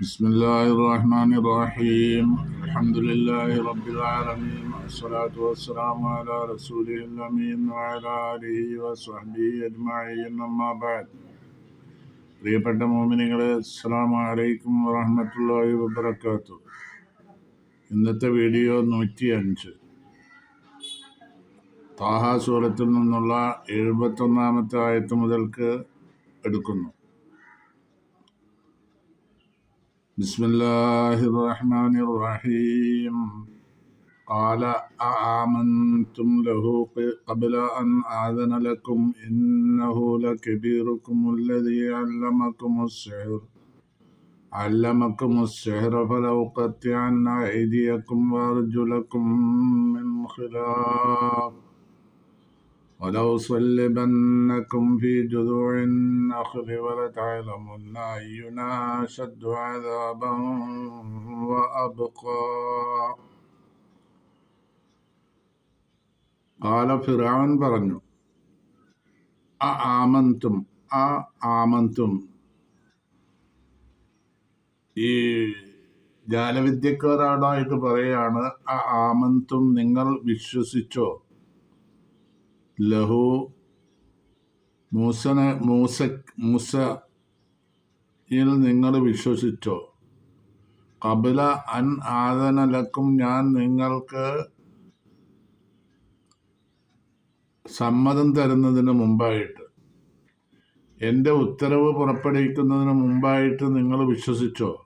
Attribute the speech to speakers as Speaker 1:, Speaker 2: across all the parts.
Speaker 1: بسم الله الرحمن الرحيم الحمد لله رب العالمين والصلاة والسلام على رسوله الأمين وعلى آله وصحبه أجمعين أما بعد പ്രിയപ്പെട്ട മോമിനികളെ അസ്സാം വലൈക്കും വറഹമത്തല്ലാഹി വബർക്കാത്തു ഇന്നത്തെ വീഡിയോ നൂറ്റി അഞ്ച് താഹ സൂറത്തിൽ നിന്നുള്ള എഴുപത്തൊന്നാമത്തെ ആയത്ത് മുതൽക്ക് എടുക്കുന്നു بسم الله الرحمن الرحيم. قال أآمنتم له قبل أن آذن لكم إنه لكبيركم الذي علمكم السحر. علمكم السحر فلأقطعن أيديكم وأرجلكم من خلاف. ولأصلبنكم في جذوع النخل ولتعلمن أينا أشد عذابا وأبقى قال ഫിറാൻ പറഞ്ഞു ആ ആമന്തും ആ ആമന്തും ഈ ജാലവിദ്യക്കാരോടായിട്ട് പറയാണ് ആ ആമന്തും നിങ്ങൾ വിശ്വസിച്ചോ ലഹു മൂസനെ മൂസ മൂസയിൽ നിങ്ങൾ വിശ്വസിച്ചോ? കപില അൻ ആദനലക്കും ഞാൻ നിങ്ങൾക്ക് സമ്മതം തരുന്നതിന് മുമ്പായിട്ട്. എന്റെ ഉത്തരവ് പുറപ്പെടുവിക്കുന്നതിന് മുമ്പായിട്ട് നിങ്ങൾ വിശ്വസിച്ചോ?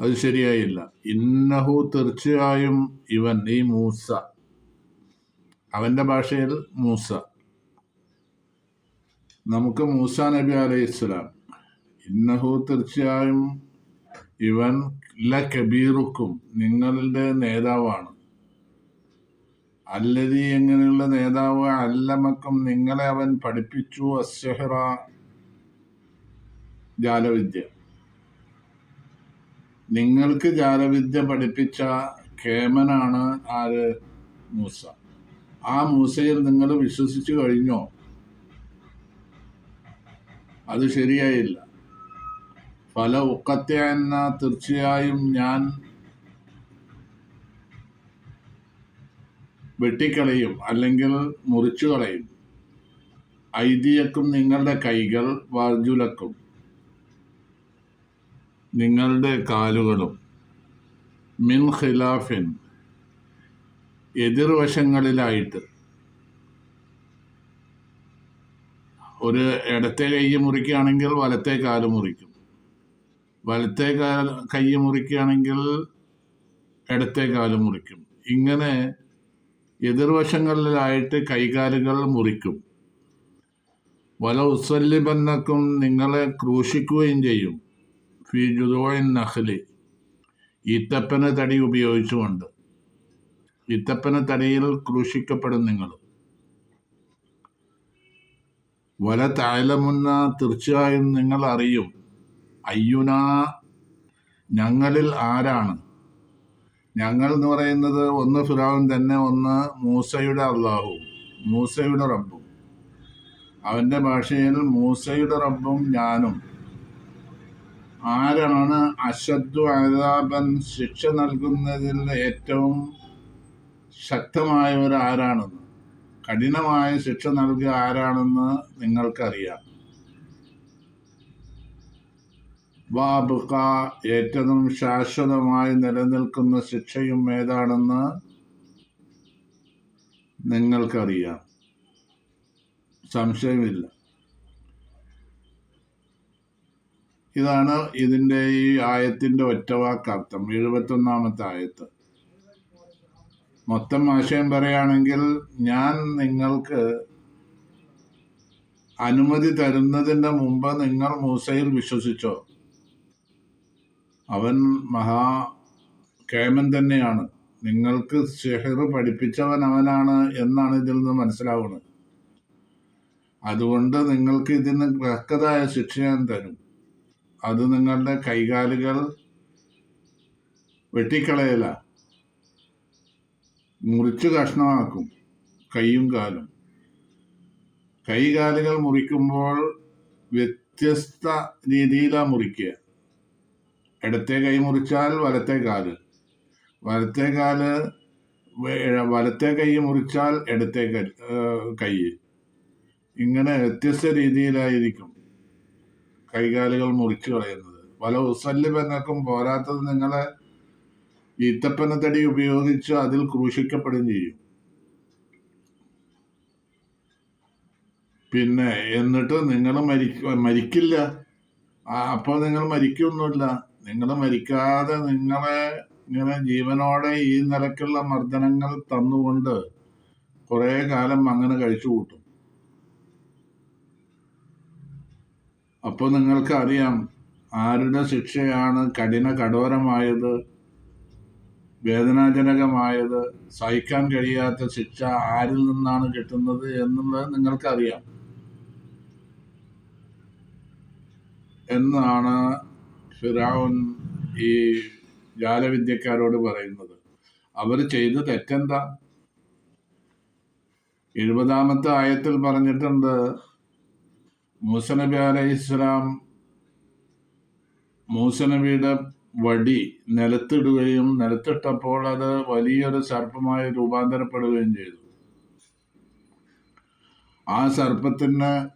Speaker 1: അത് ശരിയായില്ല. ഇന്നഹു തീർച്ചയായും ഇവൻ ഈ മൂസ. അവന്റെ ഭാഷയിൽ മൂസ. നമുക്ക് മൂസ നബി അലൈഹി ഇസ്ലാം ഇന്നഹു തീർച്ചയായും ഇവൻ ല കബീറുക്കും നിങ്ങളുടെ നേതാവാണ്. അല്ലതി എങ്ങനെയുള്ള നേതാവ് അല്ലമക്കും നിങ്ങളെ അവൻ പഠിപ്പിച്ചു അസ്യഹറ ജാലവിദ്യ. നിങ്ങൾക്ക് ജാലവിദ്യ പഠിപ്പിച്ച കേമനാണ് ആര്? മൂസ. ആ മൂസയിൽ നിങ്ങൾ വിശ്വസിച്ചു കഴിഞ്ഞോ? അത് ശരിയായില്ല. പല ഉക്കത്തെ എന്ന തീർച്ചയായും ഞാൻ വെട്ടിക്കളയും അല്ലെങ്കിൽ മുറിച്ചു കളയും ഐതിയക്കും നിങ്ങളുടെ കൈകൾ വർജുലക്കും. നിങ്ങളുടെ കാലുകളും. മിൻ ഖിലാഫിൻ. എതിർവശങ്ങളിലായിട്ട്. ഒരു ഇടത്തെ കൈ മുറിക്കുകയാണെങ്കിൽ വലത്തെ കാൽ മുറിക്കും. വലത്തെ കാൽ കൈ മുറിക്കുകയാണെങ്കിൽ ഇടത്തെ കാൽ മുറിക്കും. ഇങ്ങനെ എതിർവശങ്ങളിലായിട്ട് കൈകാലുകൾ മുറിക്കും. വല ഉസ്വല്ലിബന്നക്കും നിങ്ങളെ ക്രൂശിക്കുകയും ചെയ്യും. ഫി ജുദോയിൻ നഹ്ലി ഈത്തപ്പന തടി ഉപയോഗിച്ചുകൊണ്ട്. ഇത്തപ്പന തടിയിൽ ക്രൂശിക്കപ്പെടും നിങ്ങൾ വല തായലമുന്ന തീർച്ചയായും നിങ്ങൾ അറിയും അയ്യുന ഞങ്ങളിൽ ആരാണ്? ഞങ്ങൾ എന്ന് പറയുന്നത് ഒന്ന് ഫിറാവൻ തന്നെ ഒന്ന് മൂസയുടെ അള്ളാഹു മൂസയുടെ റബ്ബും. അവന്റെ ഭാഷയിൽ മൂസയുടെ റബ്ബും ഞാനും. ആരാണ് അശദ്ദു അതാപൻ ശിക്ഷ നൽകുന്നതിൽ ഏറ്റവും ശക്തമായവർ ആരാണെന്ന് കഠിനമായ ശിക്ഷ നൽകിയ ആരാണെന്ന് നിങ്ങൾക്കറിയാം. ബാബുക ഏറ്റവും ശാശ്വതമായി നിലനിൽക്കുന്ന ശിക്ഷയും ഏതാണെന്ന് നിങ്ങൾക്കറിയാം. സംശയമില്ല. ഇതാണ് ഇതിന്റെ ഈ ആയത്തിന്റെ ഒറ്റവാക്കർത്ഥം എഴുപത്തൊന്നാമത്തെ ആയത്ത്. മൊത്തം ആശയം പറയുകയാണെങ്കിൽ ഞാൻ നിങ്ങൾക്ക് അനുമതി തരുന്നതിന്റെ മുമ്പ് നിങ്ങൾ മൂസയിൽ വിശ്വസിച്ചോ? അവൻ മഹാ കേമൻ തന്നെയാണ്. നിങ്ങൾക്ക് ഷെഹർ പഠിപ്പിച്ചവൻ അവനാണ് എന്നാണ് ഇതിൽ നിന്ന് മനസ്സിലാവുന്നത്. അതുകൊണ്ട് നിങ്ങൾക്ക് ഇതിന് വ്യക്തതായ ശിക്ഷ ഞാൻ തരും. അത് നിങ്ങളുടെ കൈകാലുകൾ വെട്ടിക്കളയല. മുറിച്ച് കഷ്ണമാക്കും കൈയും കാലും. കൈകാലുകൾ മുറിക്കുമ്പോൾ വ്യത്യസ്ത രീതിയിലാണ് മുറിക്കുക. ഇടത്തെ കൈ മുറിച്ചാൽ വലത്തെ കാൽ. വലത്തെ കാൽ വലത്തെ കൈ മുറിച്ചാൽ ഇടത്തെ കൈ ഇങ്ങനെ വ്യത്യസ്ത രീതിയിലായിരിക്കും കൈകാലുകൾ മുറിച്ചു കളയുന്നത്. പല ഉസല്ലിബനക്കും പോരാത്തത് നിങ്ങളെ ഈത്തപ്പനത്തടി ഉപയോഗിച്ച് അതിൽ ക്രൂശിക്കപ്പെടുകയും ചെയ്യും. പിന്നെ എന്നിട്ട് നിങ്ങൾ മരിക്ക മരിക്കില്ല. അപ്പോൾ നിങ്ങൾ മരിക്കൊന്നുമില്ല. നിങ്ങൾ മരിക്കാതെ നിങ്ങളെ ഇങ്ങനെ ജീവനോടെ ഈ നിലക്കുള്ള മർദ്ദനങ്ങൾ തന്നുകൊണ്ട് കുറേ കാലം അങ്ങനെ കഴിച്ചു കൂട്ടും. അപ്പോൾ നിങ്ങൾക്ക് അറിയാം ആരുടെ ശിക്ഷയാണ് കഠിന കഠോരമായത്. വേദനാജനകമായത് സഹിക്കാൻ കഴിയാത്ത ശിക്ഷ ആരിൽ നിന്നാണ് കിട്ടുന്നത് എന്നുള്ളത് നിങ്ങൾക്കറിയാം. എന്നാണ് ഫിറാവുൻ ഈ ജാലവിദ്യക്കാരോട് പറയുന്നത്. അവർ ചെയ്ത തെറ്റെന്താ? എഴുപതാമത്തെ ആയത്തിൽ പറഞ്ഞിട്ടുണ്ട് മൂസ നബി അലൈഹി ഇസ്ലാം മൂസ നബിയുടെ വടി നിലത്തിടുകയും നിലത്തിട്ടപ്പോൾ അത് വലിയൊരു സർപ്പമായി രൂപാന്തരപ്പെടുകയും ചെയ്തു. ആ സർപ്പത്തിന്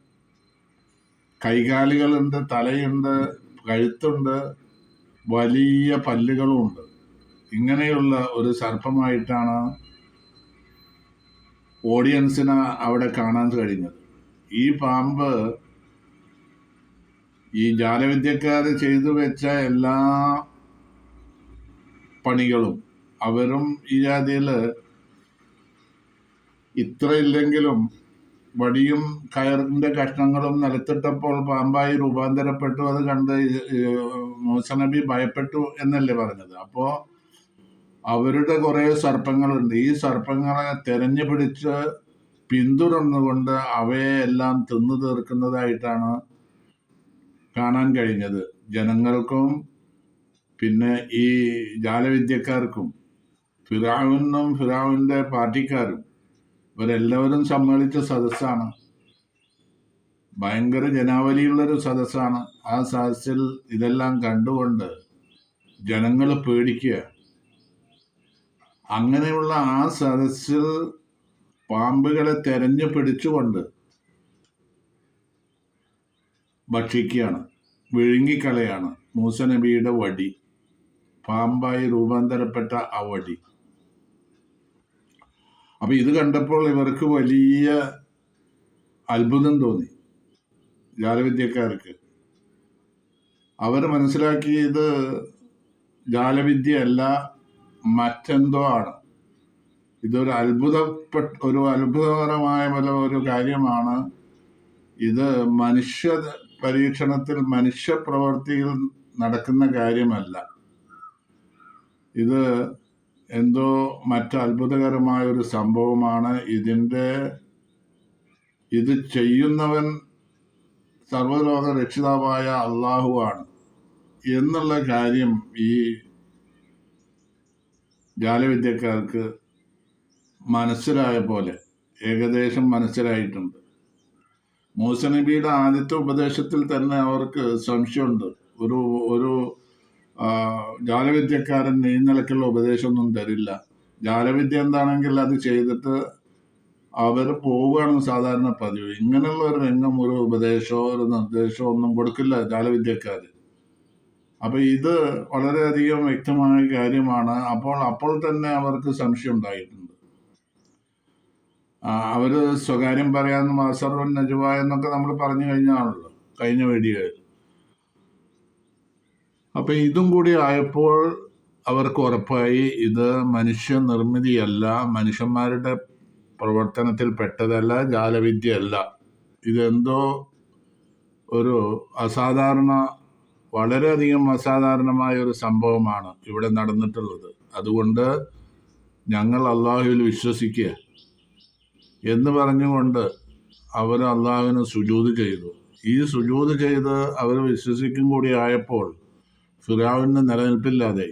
Speaker 1: കൈകാലുകളുണ്ട് തലയുണ്ട് കഴുത്തുണ്ട് വലിയ പല്ലുകളുമുണ്ട്. ഇങ്ങനെയുള്ള ഒരു സർപ്പമായിട്ടാണ് ഓഡിയൻസിന് അവിടെ കാണാൻ കഴിഞ്ഞത്. ഈ പാമ്പ് ഈ ജാലവിദ്യക്കാർ ചെയ്തു വെച്ച എല്ലാ പണികളും അവരും ഈ ജാതിയിൽ ഇത്ര ഇല്ലെങ്കിലും വടിയും കയറിന്റെ കഷ്ണങ്ങളും നിലത്തിട്ടപ്പോൾ പാമ്പായി രൂപാന്തരപ്പെട്ടു. അത് കണ്ട് മൂസനബി ഭയപ്പെട്ടു എന്നല്ലേ പറഞ്ഞത്? അപ്പോ അവരുടെ കുറെ സർപ്പങ്ങളുണ്ട്. ഈ സർപ്പങ്ങളെ തെരഞ്ഞു പിടിച്ച് പിന്തുടർന്നുകൊണ്ട് അവയെ എല്ലാം തിന്നു തീർക്കുന്നതായിട്ടാണ് കാണാൻ കഴിഞ്ഞത് ജനങ്ങൾക്കും പിന്നെ ഈ ജാലവിദ്യക്കാർക്കും ഫിറാവിനും ഫിറാവിന്റെ പാർട്ടിക്കാരും ഇവരെല്ലാവരും സമ്മേളിച്ച സദസ്സാണ്. ഭയങ്കര ജനാവലിയുള്ളൊരു സദസ്സാണ്. ആ സദസ്സിൽ ഇതെല്ലാം കണ്ടുകൊണ്ട് ജനങ്ങൾ പേടിക്കുക. അങ്ങനെയുള്ള ആ സദസ്സിൽ പാമ്പുകളെ തെരഞ്ഞു പിടിച്ചുകൊണ്ട് ഭക്ഷിക്കുകയാണ്. വിഴുങ്ങിക്കളയാണ്. മൂസ നബിയുടെ വടി. പാമ്പായി രൂപാന്തരപ്പെട്ട ആ വടി. അപ്പൊ ഇത് കണ്ടപ്പോൾ ഇവർക്ക് വലിയ അത്ഭുതം തോന്നി. ജാലവിദ്യക്കാർക്ക്. അവർ മനസ്സിലാക്കിയത് ജാലവിദ്യയല്ല മറ്റെന്തോ ആണ്. ഇതൊരു അത്ഭുതപ്പെട്ട ഒരു അത്ഭുതകരമായ പോലെ ഒരു കാര്യമാണ്. ഇത് മനുഷ്യ പരീക്ഷണത്തിൽ മനുഷ്യ പ്രവൃത്തിയിൽ നടക്കുന്ന കാര്യമല്ല. ഇത് എന്തോ മറ്റു അത്ഭുതകരമായ ഒരു സംഭവമാണ്. ഇതിന്റെ ഇത് ചെയ്യുന്നവൻ സർവലോക രക്ഷിതാവായ അള്ളാഹുവാണ് എന്നുള്ള കാര്യം ഈ ജാലവിദ്യക്കാർക്ക് മനസ്സിലായ പോലെ ഏകദേശം മനസ്സിലായിട്ടുണ്ട്. മൂസ നബിയുടെ ആദ്യത്തെ ഉപദേശത്തിൽ തന്നെ അവർക്ക് സംശയമുണ്ട്. ഒരു ഒരു ജാലവിദ്യക്കാരൻ ഈ നിലക്കുള്ള ഉപദേശമൊന്നും തരില്ല. ജാലവിദ്യ എന്താണെങ്കിൽ അത് ചെയ്തിട്ട് അവർ പോവുകയാണ് സാധാരണ പതിവ്. ഇങ്ങനെയുള്ള ഒരു രംഗം ഒരു ഉപദേശമോ ഒരു നിർദ്ദേശമോ ഒന്നും കൊടുക്കില്ല ജാലവിദ്യക്കാർ അപ്പൊ ഇത് വളരെയധികം വ്യക്തമായ കാര്യമാണ്. അപ്പോൾ അപ്പോൾ തന്നെ അവർക്ക് സംശയം ഉണ്ടായിട്ടുണ്ട് ആ, അവർ സ്വകാര്യം പറയാന്ന് മാസറുൻ നജുവ എന്നൊക്കെ നമ്മൾ പറഞ്ഞു കഴിഞ്ഞാണല്ലോ കഴിഞ്ഞ വീഡിയോയിൽ. അപ്പൊ ഇതും കൂടി ആയപ്പോൾ അവർക്ക് ഉറപ്പായി ഇത് മനുഷ്യ നിർമ്മിതിയല്ല മനുഷ്യന്മാരുടെ പ്രവർത്തനത്തിൽ പെട്ടതല്ല ജാലവിദ്യയല്ല. ഇതെന്തോ ഒരു അസാധാരണ വളരെയധികം അസാധാരണമായ ഒരു സംഭവമാണ് ഇവിടെ നടന്നിട്ടുള്ളത്. അതുകൊണ്ട് ഞങ്ങൾ അള്ളാഹുവിൽ വിശ്വസിക്കുക. എന്ന് പറഞ്ഞുകൊണ്ട് അവർ അള്ളാഹുവിന് സുജൂത് ചെയ്തു ഈ സുജൂത് ചെയ്ത് അവർ വിശ്വസിക്കും കൂടി ആയപ്പോൾ ഫിറാവിന് നിലനിൽപ്പില്ലാതെ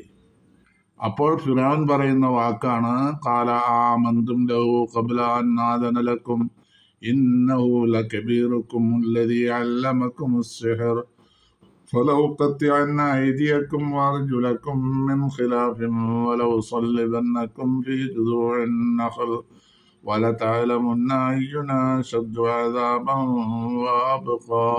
Speaker 1: അപ്പോൾ ഫിറാൻ പറയുന്ന വാക്കാണ് കാല ആമന്തും ലഹു കബലാൻ നാദനലക്കും إنه لكبيركم الذي علمكم السحر فلو قطعن أيديكم وأرجلكم من خلاف ولو صلبنكم في جذوع النخل ولتعلمن أينا أشد عذابا وأبقى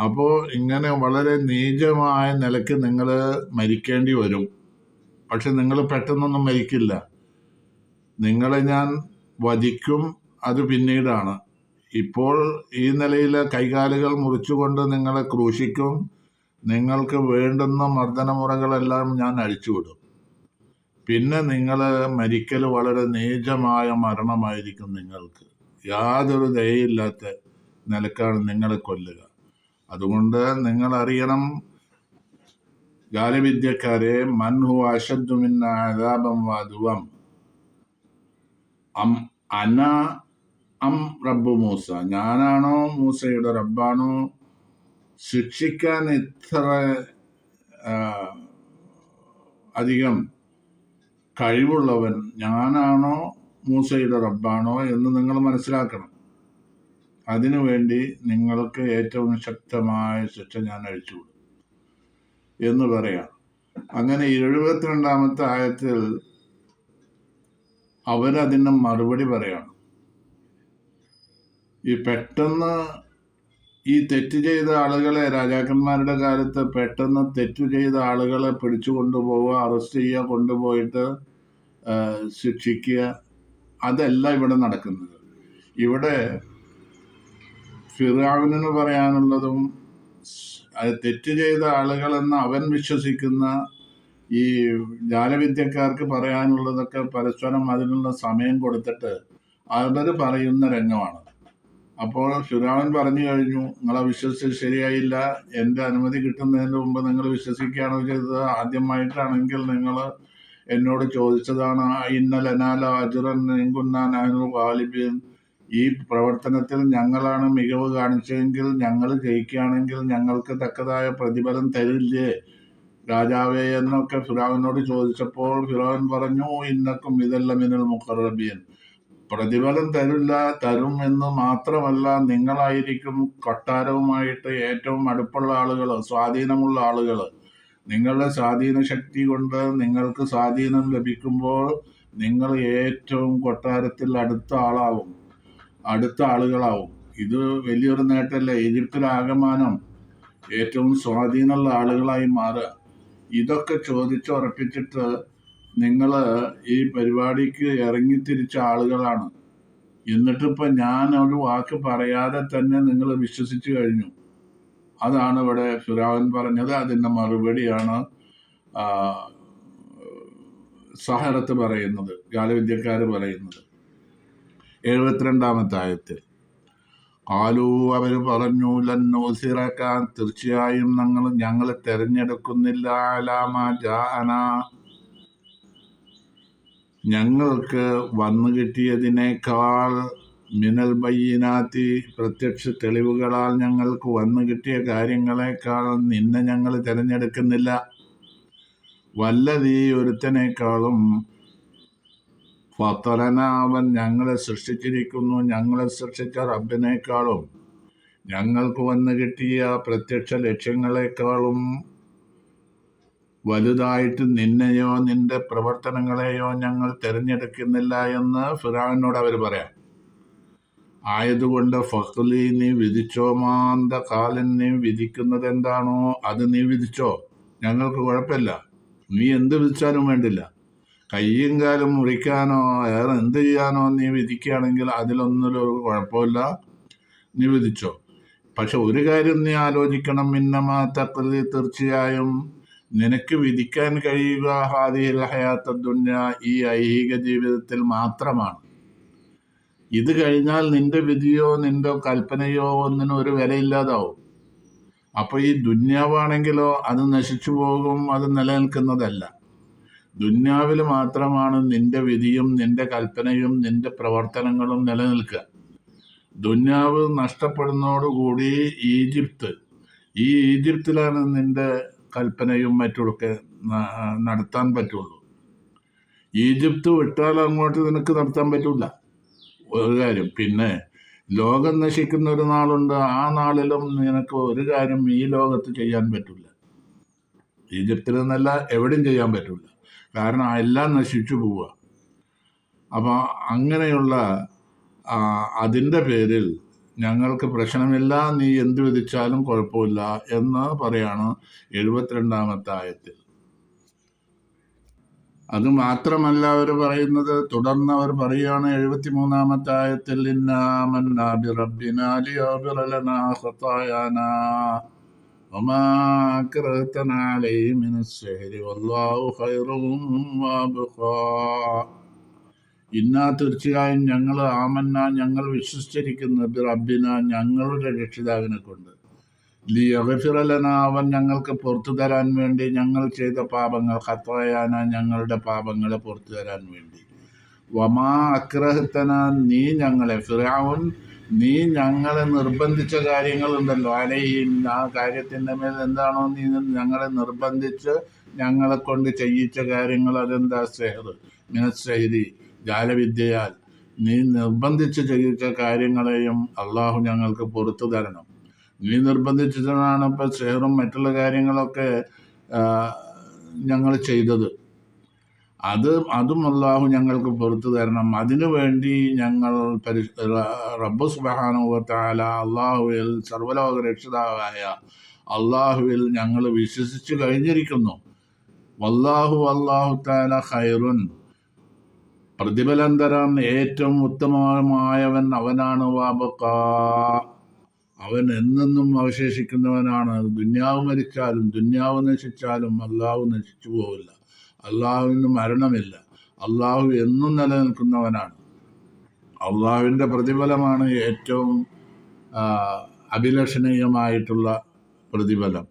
Speaker 1: അപ്പോൾ ഇങ്ങനെ വളരെ നീചമായ നിലക്ക് നിങ്ങൾ മരിക്കേണ്ടി വരും പക്ഷെ നിങ്ങൾ പെട്ടെന്നൊന്നും മരിക്കില്ല നിങ്ങളെ ഞാൻ വധിക്കും അത് പിന്നീടാണ് ഇപ്പോൾ ഈ നിലയിൽ കൈകാലുകൾ മുറിച്ചുകൊണ്ട് നിങ്ങളെ ക്രൂശിക്കും നിങ്ങൾക്ക് വേണ്ടുന്ന മർദ്ദനമുറകളെല്ലാം ഞാൻ അഴിച്ചുവിടും. പിന്നെ നിങ്ങൾ മരിക്കൽ വളരെ നീചമായ മരണമായിരിക്കും നിങ്ങൾക്ക്. യാതൊരു ദയയില്ലാത്ത നിലക്കാണ് നിങ്ങളെ കൊല്ലുക. അതുകൊണ്ട് നിങ്ങൾ അറിയണം ഗാലവിദ്യക്കാരെ മൻഹു അശദ്ദുമിന്ന അതാപം വാതുവം അം അന അം റബ്ബു മൂസ. ഞാനാണോ മൂസയുടെ റബ്ബാണോ? ശിക്ഷിക്കാൻ ഇത്ര ആ, അധികം കഴിവുള്ളവൻ ഞാനാണോ മൂസയുടെ റബ്ബാണോ എന്ന് നിങ്ങൾ മനസ്സിലാക്കണം. അതിനുവേണ്ടി നിങ്ങൾക്ക് ഏറ്റവും ശക്തമായ ശിക്ഷ ഞാൻ അഴിച്ചുവിടും എന്ന് പറയാം. അങ്ങനെ എഴുപത്തിരണ്ടാമത്തെ ആയത്തിൽ അവരതിന് മറുപടി പറയാണ്. ഈ പെട്ടെന്ന് ഈ തെറ്റ് ചെയ്ത ആളുകളെ രാജാക്കന്മാരുടെ കാലത്ത് പെട്ടെന്ന് തെറ്റു ചെയ്ത ആളുകളെ പിടിച്ചു കൊണ്ടുപോവുക അറസ്റ്റ് ചെയ്യുക കൊണ്ടുപോയിട്ട് ശിക്ഷിക്കുക അതല്ല ഇവിടെ നടക്കുന്നത്. ഇവിടെ ഫിറാവിനു പറയാനുള്ളതും തെറ്റ് ചെയ്ത ആളുകളെന്ന് അവൻ വിശ്വസിക്കുന്ന ഈ ജാലവിദ്യക്കാർക്ക് പറയാനുള്ളതൊക്കെ പരസ്പരം അതിനുള്ള സമയം കൊടുത്തിട്ട് അവർ പറയുന്ന രംഗമാണ് അപ്പോൾ ഫിറാവൻ പറഞ്ഞു കഴിഞ്ഞു നിങ്ങളെ വിശ്വസിച്ച് ശരിയായില്ല. എന്റെ അനുമതി കിട്ടുന്നതിന് മുമ്പ് നിങ്ങൾ വിശ്വസിക്കുകയാണോ ചെയ്തത്? ആദ്യമായിട്ടാണെങ്കിൽ നിങ്ങൾ എന്നോട് ചോദിച്ചതാണ് ഇന്നലനാല അജുറൻ വാലിബിയൻ ഈ പ്രവർത്തനത്തിൽ ഞങ്ങളാണ് മികവ് കാണിച്ചതെങ്കിൽ ഞങ്ങൾ ജയിക്കുകയാണെങ്കിൽ ഞങ്ങൾക്ക് തക്കതായ പ്രതിഫലം തരില്ലേ? രാജാവേ എന്നൊക്കെ ഫിറാവിനോട് ചോദിച്ചപ്പോൾ ഫിറാവൻ പറഞ്ഞു ഇന്നക്കും ഇതെല്ലാം മിനൽ മുഖറബിയൻ പ്രതിഫലം തരില്ല തരും എന്ന് മാത്രമല്ല നിങ്ങളായിരിക്കും കൊട്ടാരവുമായിട്ട് ഏറ്റവും അടുപ്പുള്ള ആളുകൾ സ്വാധീനമുള്ള ആളുകൾ നിങ്ങളുടെ സ്വാധീന ശക്തി കൊണ്ട് നിങ്ങൾക്ക് സ്വാധീനം ലഭിക്കുമ്പോൾ നിങ്ങൾ ഏറ്റവും കൊട്ടാരത്തിൽ അടുത്ത ആളാവും അടുത്ത ആളുകളാവും. ഇത് വലിയൊരു നേട്ടമല്ല ഈജിപ്തിലാകമാനം ഏറ്റവും സ്വാധീനമുള്ള ആളുകളായി മാറുക. ഇതൊക്കെ ചോദിച്ചുറപ്പിച്ചിട്ട് നിങ്ങൾ ഈ പരിപാടിക്ക് ഇറങ്ങിത്തിരിച്ച ആളുകളാണ്. എന്നിട്ടിപ്പോൾ ഞാൻ ഒരു വാക്ക് പറയാതെ തന്നെ നിങ്ങൾ വിശ്വസിച്ചു കഴിഞ്ഞു. അതാണ് ഇവിടെ ഫിറാവൻ പറഞ്ഞത്. അതിന്റെ മറുപടിയാണ് സഹരത്ത് പറയുന്നത് ഗാലവിദ്യക്കാർ പറയുന്നത്. എഴുപത്തിരണ്ടാമത്തെ ആയത്തിൽ ആലു അവർ പറഞ്ഞു ലന്നൂസിറക്കാൻ തീർച്ചയായും ഞങ്ങൾ ഞങ്ങൾ തിരഞ്ഞെടുക്കുന്നില്ല അലാമ ജാന ഞങ്ങൾക്ക് വന്നു കിട്ടിയതിനേക്കാൾ മിനൽ ബയ്യനാത്തി പ്രത്യക്ഷ തെളിവുകളാൽ ഞങ്ങൾക്ക് വന്നു കിട്ടിയ കാര്യങ്ങളെക്കാൾ നിന്നെ ഞങ്ങൾ തിരഞ്ഞെടുക്കുന്നില്ല. വല്ലതീ ഒരുത്തനേക്കാളും ഫത്തലനാവൻ ഞങ്ങളെ സൃഷ്ടിച്ചിരിക്കുന്നു. ഞങ്ങളെ സൃഷ്ടിച്ച റബ്ബിനേക്കാളും ഞങ്ങൾക്ക് വന്നു കിട്ടിയ പ്രത്യക്ഷ ലക്ഷ്യങ്ങളെക്കാളും വലുതായിട്ട് നിന്നെയോ നിന്റെ പ്രവർത്തനങ്ങളെയോ ഞങ്ങൾ തിരഞ്ഞെടുക്കുന്നില്ല എന്ന് ഫിറാവിനോട് അവർ പറയാം. ആയതുകൊണ്ട് ഫഖ്ലി നീ വിധിച്ചോ? മാന്ത കാലൻ നീ വിധിക്കുന്നത് എന്താണോ അത് നീ വിധിച്ചോ? ഞങ്ങൾക്ക് കുഴപ്പമില്ല. നീ എന്ത് വിധിച്ചാലും വേണ്ടില്ല. കയ്യും കാലും മുറിക്കാനോ വേറെ എന്ത് ചെയ്യാനോ നീ വിധിക്കുകയാണെങ്കിൽ അതിലൊന്നും ഒരു കുഴപ്പമില്ല. നീ വിധിച്ചോ. പക്ഷെ ഒരു കാര്യം നീ ആലോചിക്കണം. ഇന്നമാ തക്കതി തീർച്ചയായും നിനക്ക് വിധിക്കാൻ കഴിയുക ഹാദിയിൽ ഹയാത്ത ദുന്യ ഈ ഐഹിക ജീവിതത്തിൽ മാത്രമാണ്. ഇത് കഴിഞ്ഞാൽ നിന്റെ വിധിയോ നിന്റെ കൽപ്പനയോ ഒന്നിനും ഒരു വിലയില്ലാതാവും. അപ്പോൾ ഈ ദുന്യാവാണെങ്കിലോ അത് നശിച്ചു പോകും അത് നിലനിൽക്കുന്നതല്ല. ദുന്യാവിൽ മാത്രമാണ് നിന്റെ വിധിയും നിന്റെ കൽപ്പനയും നിന്റെ പ്രവർത്തനങ്ങളും നിലനിൽക്കുക. ദുന്യാവ് നഷ്ടപ്പെടുന്നതോടുകൂടി ഈജിപ്ത്. ഈ ഈജിപ്തിലാണ് നിന്റെ കൽപ്പനയും മറ്റുമൊക്കെ നടത്താൻ പറ്റുള്ളൂ. ഈജിപ്ത് വിട്ടാൽ അങ്ങോട്ട് നിനക്ക് നടത്താൻ പറ്റില്ല ഒരു കാര്യം പിന്നെ ലോകം നശിക്കുന്ന ഒരു നാളുണ്ട് ആ നാളിലും നിനക്ക് ഒരു കാര്യം ഈ ലോകത്ത് ചെയ്യാൻ പറ്റില്ല ഈജിപ്തിൽ നിന്നല്ല എവിടെയും ചെയ്യാൻ പറ്റില്ല കാരണം എല്ലാം നശിച്ചു പോവുക. അപ്പോൾ അങ്ങനെയുള്ള അതിന്റെ പേരിൽ ഞങ്ങൾക്ക് പ്രശ്നമില്ല നീ എന്ത് വിധിച്ചാലും കുഴപ്പമില്ല എന്ന് പറയാണ് എഴുപത്തിരണ്ടാമത്തെ ആയത്തിൽ. അത് മാത്രമല്ല അവർ പറയുന്നത് തുടർന്ന് അവർ പറയുകയാണ് എഴുപത്തി ആയത്തിൽ ഇന്നാ തീർച്ചയായും ഞങ്ങൾ ആമന്ന ഞങ്ങൾ വിശ്വസിച്ചിരിക്കുന്നു റബ്ബിന ഞങ്ങളുടെ രക്ഷിതാവിനെ കൊണ്ട്. ലി അഗഫിറലന അവൻ ഞങ്ങൾക്ക് പുറത്തു തരാൻ വേണ്ടി ഞങ്ങൾ ചെയ്ത പാപങ്ങൾ ഖത്തായാന ഞങ്ങളുടെ പാപങ്ങളെ പുറത്തു തരാൻ വേണ്ടി. വമാ അക്രഹത്തന നീ ഞങ്ങളെ ഫിറാവുൻ നീ ഞങ്ങളെ നിർബന്ധിച്ച കാര്യങ്ങളുണ്ടല്ലോ. അലയും ആ കാര്യത്തിന്റെ മേൽ എന്താണോ നീ ഞങ്ങളെ നിർബന്ധിച്ച് ഞങ്ങളെ കൊണ്ട് ചെയ്യിച്ച കാര്യങ്ങൾ അതെന്താ? സെഹർ മിനസ്സഹരി ജാലവിദ്യയാൽ നീ നിർബന്ധിച്ച് ചെയ്യിച്ച കാര്യങ്ങളെയും അള്ളാഹു ഞങ്ങൾക്ക് പുറത്തു തരണം. നീ നിർബന്ധിച്ചതാണ് ഇപ്പം ഷെയറും മറ്റുള്ള കാര്യങ്ങളൊക്കെ ഞങ്ങൾ ചെയ്തത്. അത് അതും അള്ളാഹു ഞങ്ങൾക്ക് പുറത്തു തരണം. അതിനു വേണ്ടി ഞങ്ങൾ പരി റബ്ബു സുബാനുവത്താല അള്ളാഹുവിൽ സർവലോക രക്ഷിതാവായ അള്ളാഹുവിൽ ഞങ്ങൾ വിശ്വസിച്ചു കഴിഞ്ഞിരിക്കുന്നു. വല്ലാഹു അള്ളാഹു താല ഖൈറുൻ. പ്രതിഫലം തരാൻ ഏറ്റവും ഉത്തമമായവൻ അവനാണ് വാബക്ക. അവൻ എന്നെന്നും അവശേഷിക്കുന്നവനാണ്. ദുന്യാവ് മരിച്ചാലും ദുന്യാവ് നശിച്ചാലും അള്ളാഹു നശിച്ചു പോവില്ല. അള്ളാഹുവിന് മരണമില്ല. അള്ളാഹു എന്നും നിലനിൽക്കുന്നവനാണ്. അള്ളാഹുവിന്റെ പ്രതിഫലമാണ് ഏറ്റവും അഭിലഷണീയമായിട്ടുള്ള പ്രതിഫലം.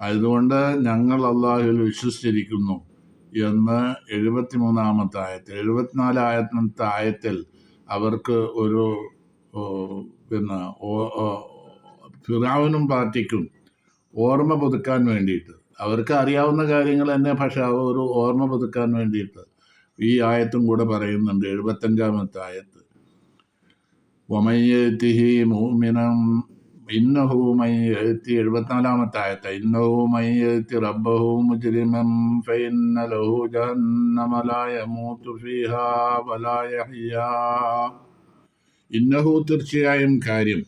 Speaker 1: അതുകൊണ്ട് ഞങ്ങൾ അള്ളാഹുവിൽ വിശ്വസിച്ചിരിക്കുന്നു. എന്ന് എഴുപത്തി മൂന്നാമത്തെ ആയത്തിൽ എഴുപത്തിനാലാമത്തെ ആയത്തിൽ അവർക്ക് ഒരു പിന്നെ ഫിറാവിനും പാർട്ടിക്കും ഓർമ്മ പുതുക്കാൻ വേണ്ടിയിട്ട്. അവർക്ക് അറിയാവുന്ന കാര്യങ്ങൾ തന്നെ പക്ഷെ ഒരു ഓർമ്മ പുതുക്കാൻ വേണ്ടിയിട്ട്. ഈ ആയത്തും കൂടെ പറയുന്നുണ്ട് എഴുപത്തഞ്ചാമത്തെ ആയത്ത് ഒമയ്യത്തിഹി മൂമിനം ഇന്നഹു മയ്യത്തി എഴുപത്തിനാലാമത്തെ ആയത്ത് ഇന്നഹു മയ്യത്തി റബ്ബഹു മുജ്രിമം ഫൈന്ന ലഹു ജഹന്നമലായ യമൂതു ഫീഹാ ഇന്നഹു തീർച്ചയായും കാര്യം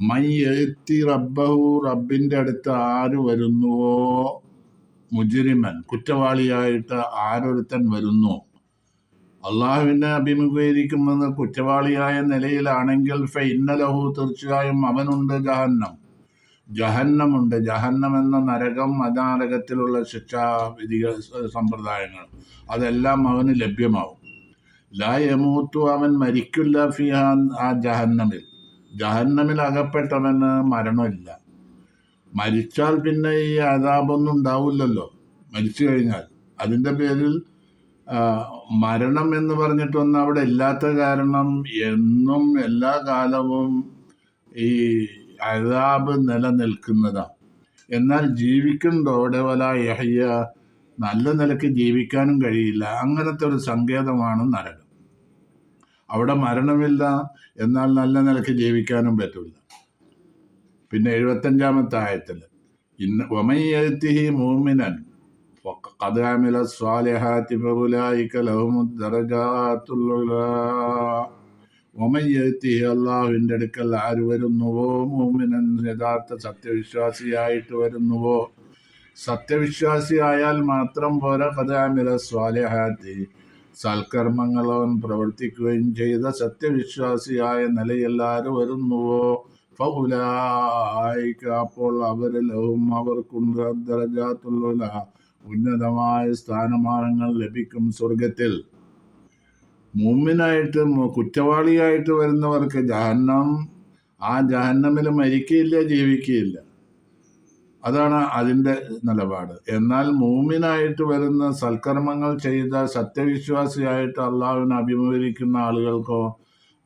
Speaker 1: മൈ എഴുത്തി റബ്ബഹു റബ്ബിന്റെ അടുത്ത് ആര് വരുന്നുവോ? മുജിരിമൻ കുറ്റവാളിയായിട്ട് ആരൊരുത്തൻ വരുന്നു? അള്ളാഹുവിനെ അഭിമുഖീകരിക്കുമെന്ന് കുറ്റവാളിയായ നിലയിലാണെങ്കിൽ ഫൈന്നലഹു തീർച്ചയായും അവനുണ്ട് ജഹന്നം. ജഹന്നമുണ്ട്. ജഹന്നം എന്ന നരകം അനാരകത്തിലുള്ള ശിക്ഷാ വിധികൾ സമ്പ്രദായങ്ങൾ. അതെല്ലാം അവന് ലഭ്യമാവും. ലാ യമൂത്തു അവൻ മരിക്കില്ല ഫിഹാ ആ ജഹന്നമിൽ. ജഹന്നമിൽ അകപ്പെട്ടവന് മരണമില്ല. മരിച്ചാൽ പിന്നെ ഈ അതാപൊന്നും ഉണ്ടാവില്ലല്ലോ. മരിച്ചു കഴിഞ്ഞാൽ. അതിന്റെ പേരിൽ മരണം എന്ന് പറഞ്ഞിട്ടൊന്നും അവിടെ ഇല്ലാത്ത കാരണം എന്നും എല്ലാ കാലവും ഈ അതാബ് നിലനിൽക്കുന്നതാണ് എന്നാൽ ജീവിക്കുന്നതോടെ വല യഹ്യ നല്ല നിലയ്ക്ക് ജീവിക്കാനും കഴിയില്ല. അങ്ങനത്തെ ഒരു സങ്കേതമാണ് നരകം. അവിടെ മരണമില്ല എന്നാൽ നല്ല നിലയ്ക്ക് ജീവിക്കാനും പറ്റില്ല പിന്നെ എഴുപത്തഞ്ചാമത്തെ ആയത്തിൽ ഇന്ന് ഒമയ്യത്തിഹി മൂമിനൻ قد عمل الصالحات فأولئك لهم الدرجات العلى ومن يأته അള്ളാഹുവിൻ്റെ അടുക്കൽ ആര് വരുന്നുവോ മൂമിനൻ യഥാർത്ഥ സത്യവിശ്വാസിയായിട്ട് വരുന്നുവോ സത്യവിശ്വാസിയായാൽ മാത്രം പോരാ കഥാമില സ്വാലിഹാത്തി സൽക്കർമ്മങ്ങൾ അവൻ പ്രവർത്തിക്കുകയും ചെയ്ത സത്യവിശ്വാസിയായ നിലയിൽ ആര് വരുന്നുവോ ഫൗലായിക്ക അപ്പോൾ അവരിലും അവർക്കുണ്ട് ദറജാത്തുള്ള ഉന്നതമായ സ്ഥാനമാനങ്ങൾ ലഭിക്കും സ്വർഗത്തിൽ മുമ്മിനായിട്ട് കുറ്റവാളിയായിട്ട് വരുന്നവർക്ക് ജഹന്നം ആ ജഹന്നമിൽ മരിക്കുകയില്ല ജീവിക്കുകയില്ല അതാണ് അതിന്റെ നിലപാട്. എന്നാൽ മൂമിനായിട്ട് വരുന്ന സൽക്കർമ്മങ്ങൾ ചെയ്ത സത്യവിശ്വാസിയായിട്ട് അള്ളാഹുവിനെ അഭിമുഖീകരിക്കുന്ന ആളുകൾക്കോ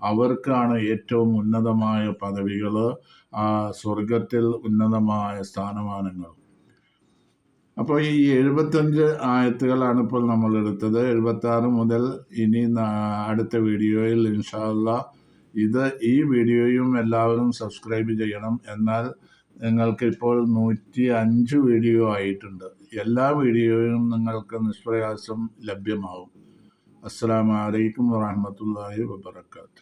Speaker 1: അവർക്കാണ് ഏറ്റവും ഉന്നതമായ പദവികൾ സ്വർഗത്തിൽ ഉന്നതമായ സ്ഥാനമാനങ്ങൾ. അപ്പോൾ ഈ എഴുപത്തഞ്ച് ആയത്തുകളാണ് ഇപ്പോൾ നമ്മൾ എടുത്തത്. എഴുപത്തി ആറ് മുതൽ ഇനി അടുത്ത വീഡിയോയിൽ ഇൻഷാല്ല ഇത് ഈ വീഡിയോയും എല്ലാവരും സബ്സ്ക്രൈബ് ചെയ്യണം. എന്നാൽ നിങ്ങൾക്ക് ഇപ്പോൾ നൂറ്റി അഞ്ച് വീഡിയോ ആയിട്ടുണ്ട്. എല്ലാ വീഡിയോയും നിങ്ങൾക്ക് നിഷ്പ്രയാസം ലഭ്യമാവും. അസ്സാം വലൈക്കും വാഹമത്തല്ലാഹി വാബർക്കാത്തു